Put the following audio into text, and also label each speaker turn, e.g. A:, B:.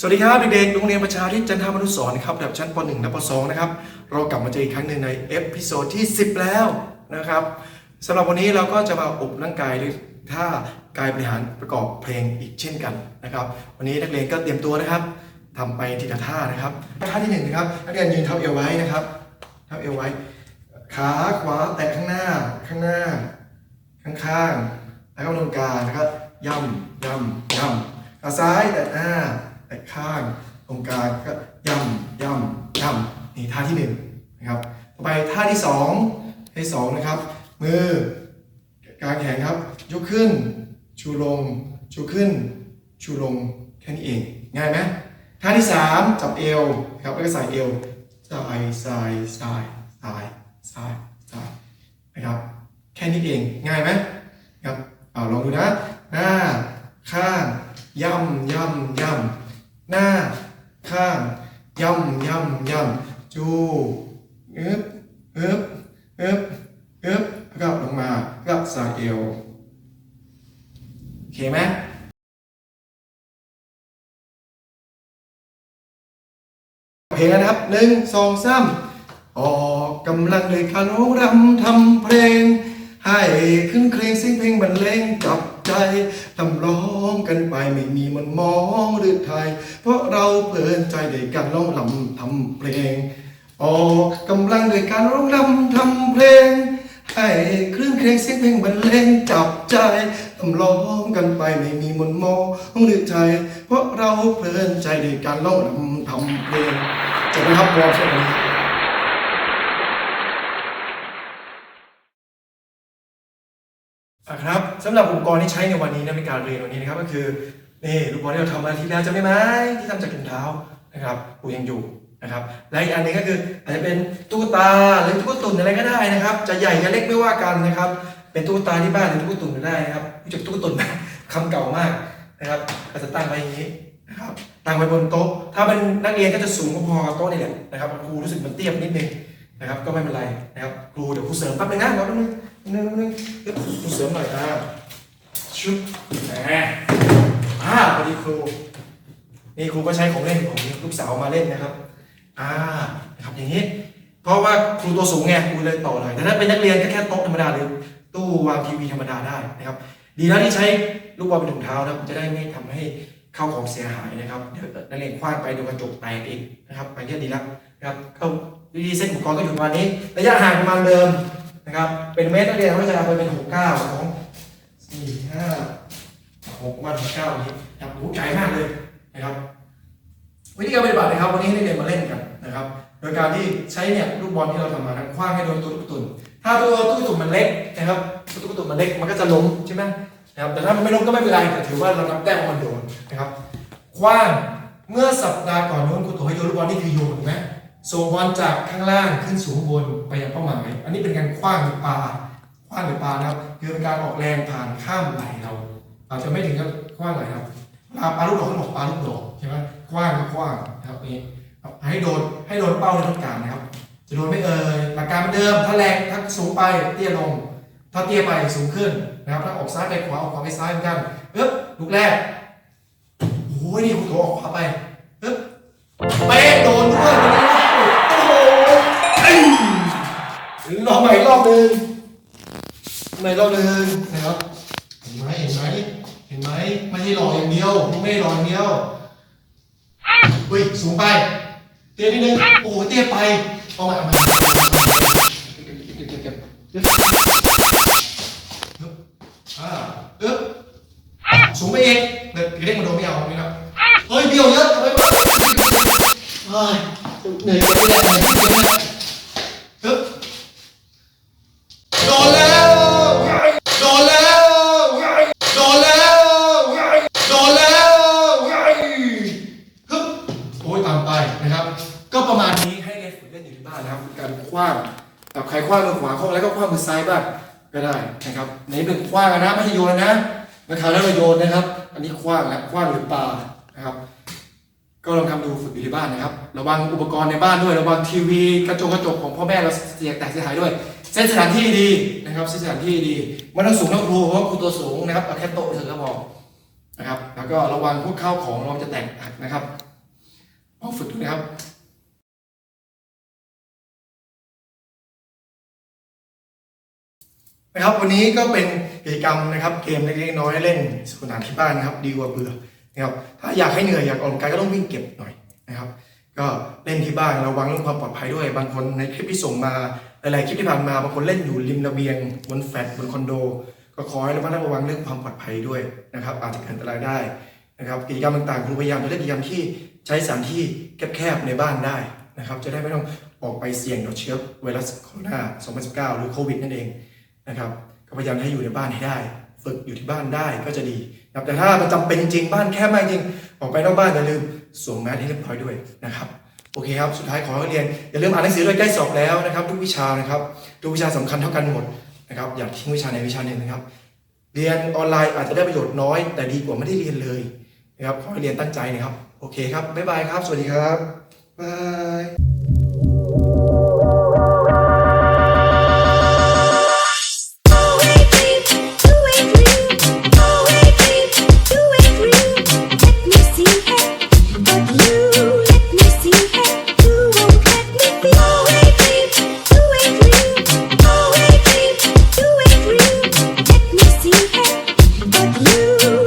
A: สวัสดีครับเด็กๆโรงเรียนประชาธิปจันทามนุสรณ์นะครับระดับชั้นป .1 และป .2 นะครับ เรากลับมาเจออีกครั้งหนึ่งในเอพิโซดที่ 10 แล้วนะครับสำหรับวันนี้เราก็จะมาอบร่างกายด้วยท่ากายบริหารประกอบเพลงอีกเช่นกันนะครับ วันนี้นักเรียนก็เตรียมตัวนะครับทำไปทีละท่านะครับท่าที่หนึ่งนะครับนักเรียนยืนเท้าเอวไว้นะครับเท้าเอวไว้ ขาขวาแตะข้างหน้าข้างหน้า ข้างๆแล้วก็ตรงกลางนะครับย่ำย่ำย่ำขาซ้ายแต่หน้า แต่ข้างตรงกลางก็ย่ำย่ำย่ำนี่ท่าที่หนึ่งนะครับต่อไปท่าที่สองที่สองนะครับ มือกลางแขนครับ ยกขึ้น ชูลง ชูขึ้น ชูลงแค่นี้เอง ง่ายไหมท่าที่สามจับเอวนะครับแล้วก็ใส่เอวสายสายสายสายสายสายนะครับ แค่นี้เองง่ายไหมครับเอาลองดูนะหน้าข้างย่ำย่ำย่ำ หน้า ข้างย่ำย่ำย่ำจูอึบอึบอึบอึบแล้วก็ลงมาก็สายเอวโอเคไหมเพลงนะครับหนึ่งสองสามออกกำลังเลยการร้องรำทำเพลง ให้ขึ้นเครงเสียงเพลงบรรเลงจับใจทำร้องกันไปไม่มีมันมองหรือไทย เพราะเราเพลินใจด้วยกันร้องรำทำเพลงออกกำลังด้วยการร้องรำทำเพลงให้คลื่นเพลงเสียงเพลงบรรเลงจับใจทำร้องกันไปไม่มีมนมองหรือไทย เพราะเราเพลินใจด้วยการร้องรำทำเพลงจะไปครับวอร์มช่วงนี้ อะ ครับสำหรับอุปกรณ์ที่ใช้ในวันนี้นะในการเรียนวันนี้นะครับก็คือนี่ลูกบอลที่เราทำมาที่แล้วจำได้ไหมที่ทำจากถุงเท้านะครับปูยังอยู่นะครับและอีกอันนึงก็คืออาจจะเป็นตุ๊กตาหรือตุ๊กตุ่นอะไรก็ได้นะครับ จะใหญ่จะเล็กไม่ว่ากันนะครับ เป็นตุ๊กตาที่บ้านหรือตุ๊กตุ่นก็ได้นะครับรู้จักตุ๊กตุ่นไหมคำเก่ามากนะครับก็จะตั้งไว้อย่างนี้นะครับตั้งไว้บนโต๊ะ ถ้าเป็นนักเรียนก็จะสูงพอกับโต๊ะนี่แหละนะครับครูรู้สึกมันเตี้ยนิดนึง นะครับก็ไม่เป็นไรนะครับครูเดี๋ยวครูเสริมแป๊บนึงนะรอแป๊บนึงนึงนึงเดี๋ยวผมเสริมหน่อยอ่าชุบแหมอ่าพอดีครูนี่ครูก็ใช้ของเล่นของลูกสาวมาเล่นนะครับอ่านะครับอย่างนี้ เพราะว่าครูตัวสูงไงครูเลยต่อเลยแต่ถ้าเป็นนักเรียนก็แค่โต๊ะธรรมดาหรือตู้วางทีวีธรรมดาได้นะครับ ดีแล้วที่ใช้ลูกบอลเป็นถุงเท้านะครับจะได้ไม่ทำให้เข้าของเสียหายนะครับเดี๋ยวนักเรียนคว้างไปเดี๋ยวกระจกแตกอีกนะครับไปแค่ดีแล้วนะครับ ก็วิธีเส้นอุปกรณ์ก็อยู่ประมาณนี้ ระยะห่างประมาณเดิมนะครับ เป็นเมตรนักเรียนก็จะเอาไปเป็นหกเก้าของสี่ห้าหกวันหกเก้านี้นะครับหูใจมากเลยนะครับ วิธีการปฏิบัตินะครับ วันนี้ให้นักเรียนมาเล่นกันนะครับ โดยการที่ใช้เนี่ยลูกบอลที่เราทำมานั้นคว้างให้โดนตัวลูกตุ่นถ้าตัวลูกตุ่นมันเล็กนะครับตัวลูกตุ่นมันเล็กมันก็จะล้มใช่ไหมนะครับแต่ถ้ามันไม่ล้มก็ไม่เป็นไรแต่ถือว่าเรานับแต้มมันโดนนะครับคว้างเมื่อสัปดาห์ก่อนโน้นครูตัวให้โยนลูกบอลนี่คือโยนถูกไหม ส่งบอลจากข้างล่างขึ้นสู่ข้างบนไปยังเป้าหมาย อันนี้เป็นการคว้างหรือปาคว้างหรือปานะครับคือเป็นการออกแรงผ่านข้ามไหลเราอาจจะไม่ถึงกับคว้างไหลครับปาปาลูกดอกก็บอกปาลูกดอกใช่ไหมคว้างก็คว้างนะครับนี่ให้โดนให้โดนเป้าที่ต้องการนะครับ จะโดนไม่เอ่ยหลักการเหมือนเดิมถ้าแรงถ้าสูงไปเตี้ยลง ถ้าเตี้ยไปสูงขึ้นนะครับถ้าออกซ้ายไปขวาออกขวาไปซ้ายเหมือนกันปึ๊บลูกแรกโอ้ยนี่คุณตัวออกขวาไปปึ๊บเป๊ะโดนด้วย รอบใหม่อีกรอบหนึ่งใหม่อีกรอบหนึ่งนะครับ เห็นไหมเห็นไหมเห็นไหมไม่ใช่หล่ออย่างเดียวไม่ได้หล่ออย่างเดียวอุ้ยสูงไป เตี้ยนิดนึงโอ้โหเตี้ยไปเอาใหม่เอาใหม่อ่าอึ๊บสูงไปอีกเด็กเด็กมันโดนไม่เอาไม่เอาเฮ้ยเบี้ยวเยอะทำไมเฮ้ยเหนื่อยกันไม่ได้ แล้วก็คว้างมือซ้ายบ้างก็ได้นะครับในเป็นคว้างนะไม่ใช่โยนนะเมื่อคราวแล้วเราโยนนะครับ อันนี้คว้างแล้วคว้างหรือปลานะครับ ก็ลองทำดูฝึกอยู่ที่บ้านนะครับ ระวังอุปกรณ์ในบ้านด้วย ระวังทีวีกระจกกระจกของพ่อแม่เราเสียแตกเสียหายด้วยเส้นสถานที่ดีนะครับเส้นสถานที่ดีไม่ต้องสูงเท่าครูเพราะว่าครูตัวสูงนะครับเอาแค่โต๊ะเฉยก็พอนะครับ แล้วก็ระวังพวกข้าวของเระวังจะแตกหักนะครับลองฝึกดูนะครับ นะครับ วันนี้ก็เป็นกิจกรรมนะครับ เกมเล็กๆน้อยเล่นสนุกสนานที่บ้านนะครับ ดีกว่าเบื่อนะครับ ถ้าอยากให้เหนื่อยอยากออกกำลังกายก็ต้องวิ่งเก็บหน่อยนะครับ ก็เล่นที่บ้านระวังเรื่องความปลอดภัยด้วย บางคนในคลิปที่ส่งมาหลายๆคลิปที่ผ่านมาบางคนเล่นอยู่ริมระเบียงบนแฟลตบนคอนโด ก็ขอให้ระมัดระวังเรื่องความปลอดภัยด้วยนะครับ อาจจะเกิดอันตรายได้นะครับกิจกรรมต่างๆครูพยายามจะเลือกกิจกรรมที่ใช้สถานที่แคบๆในบ้านได้นะครับ จะได้ไม่ต้องออกไปเสี่ยงต่อเชื้อไวรัสโคโรนา 2019 หรือโควิดนั่นเอง นะครับก็พยายามให้อยู่ในบ้านให้ได้ ฝึกอยู่ที่บ้านได้ก็จะดีนะครับแต่ถ้ามันจำเป็นจริงบ้านแคบมากจริงออกไปนอกบ้านอย่าลืมสวมแมสให้เรียบร้อยด้วยนะครับโอเคครับสุดท้ายขอให้เรียนอย่าลืมอ่านหนังสือด้วยใกล้สอบแล้วนะครับทุกวิชานะครับทุกวิชาสำคัญเท่ากันหมดนะครับอย่าทิ้งวิชาในวิชาหนึ่งนะครับ เรียนออนไลน์อาจจะได้ประโยชน์น้อย แต่ดีกว่าไม่ได้เรียนเลยนะครับขอให้เรียนตั้งใจนะครับ โอเคครับบ๊ายบายครับ สวัสดีครับบาย you.